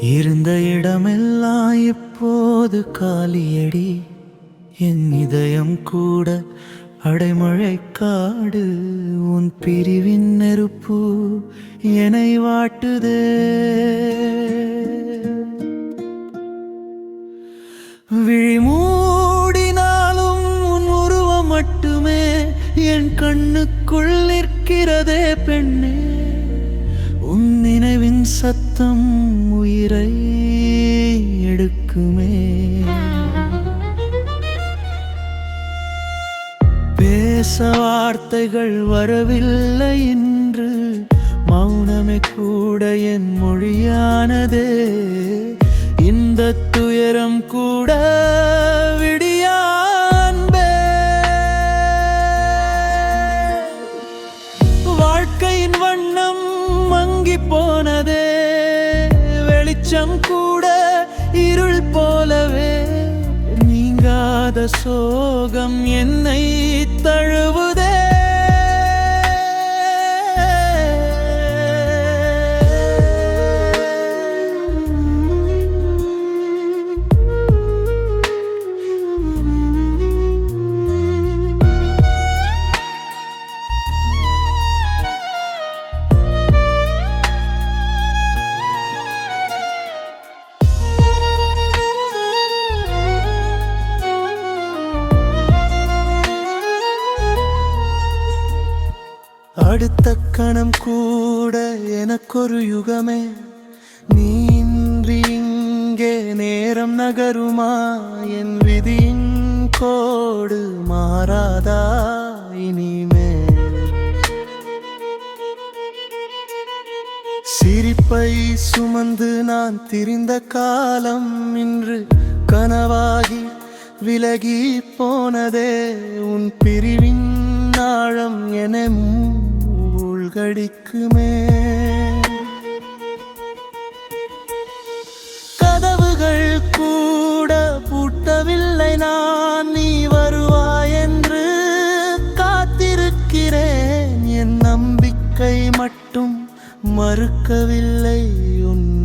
இருந்த இடமெல்லாம் இப்போது காலியடி. என் இதயம் கூட அடைமழை காடு உன் பிரிவின் நெருப்பு என்னை வாட்டுதே. விழிமூடினாலும் உன் உருவம் மட்டுமே என் கண்ணுக்குள் நிற்கிறதே பெண்ணே. உன் நினைவின் சத்தம் உயிரை எடுக்குமே. பேச வார்த்தைகள் வரவில்லை என்று மௌனமே கூட என் மொழியானதே. இந்த துயரம் கூட விடியான்பே. வாழ்க்கையின் வண்ணம் மங்கி போனதே. வெளிச்சம் கூட இருள் போலவே நீங்காத சோகம் என்னை தழுவுதே. அடுத்த கணம் கூட எனக்கொரு யுகமே. நீன்றி இங்கே நேரம் நகருமா? என் விதியின் கோடு மாறாதா இனிமே? சிரிப்பை சுமந்து நான் திரிந்த காலம் இன்று கனவாகி விலகி போனதே உன் பிரிவின் நாழம் என மூழ்கடிக்குமே கதவுகள் கூட பூட்டவில்லை நான். நீ வருவாய் என்று காத்திருக்கிறேன். என் நம்பிக்கை மட்டும் மறுக்கவில்லை. உன்